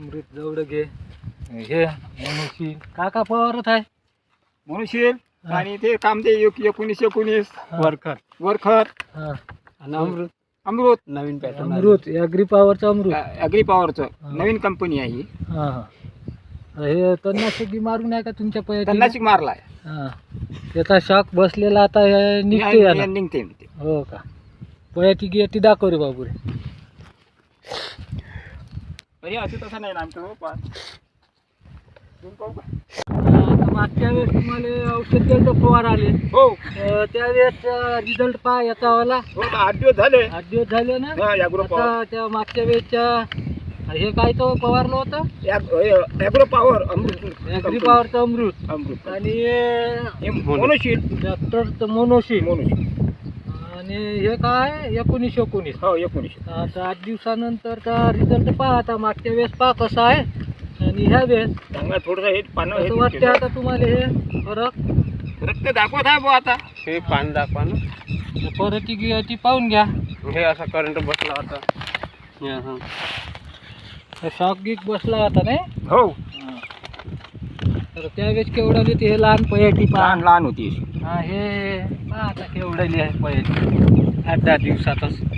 अमृत जवळगे हे मनुष्य काका फवारत आहे. मनुष्य आणि ते काम ते एक- एकोणीस एकोणीस. वरखर. वरखर. हा. आणि अमृत. अमृत. नवीन पॅटर्न अमृत. ॲग्री पॉवरचं अमृत. अग्री पॉवरचं. नवीन कंपनी आहे ही. हा तणनाशक बी मारून आहे का तुमच्या पयाची? तन्नाशिक मारलाय. हा. त्याचा शॉक बसलेला आता हे निघते. निघते निघते. हो का? पयाची गियाटी दाखव रे बाबू रे अरे असं तसं नाही ना आमचं हो, पा. तुम्ही पाहू का? आता मागच्या वेळेस तुम्हाला औषध दिलं फवार आले. हो. अं, त्यावेळेस रिझल्ट पहा याचा वाला. हो का, आठ दिवस झाले. आठ दिवस झाले ना? हा, आता त्या मागच्या वेळेसच्या हे काय तो फवारलं होतं? ॲग- हे, ॲग्रो पॉवर अमृत. ॲग्री पॉवरचं अमृत. अमृत. आणि हे मोनोशीट डॉक्टरचं मोनोशी मोनोशीट आणि हे काय? एकोणीस एकोणीस. हो एकोणीसशे आता आठ दिवसानंतरचा रिझल्ट पहा आता मागच्या वेळेस पहा कसा आहे. आणि ह्या वेळेस चांगला थोडंसं हे पानं कसं हे वाटते आता तुम्हाला हे फरक? रक्त दाखवत आहे बुवा आता. हे पान दाखवा ना. परत ती ती पाहून घ्या. हे असा करंट बसला होता. शॉक गिक बसला होता नाही? हो. तर त्यावेळेस केवढाली ते हे लहान पयाटी पहा लहान लहान होती. हा हे पहा आता केवढाली आहे पयाटी आठ दहा दिवसातच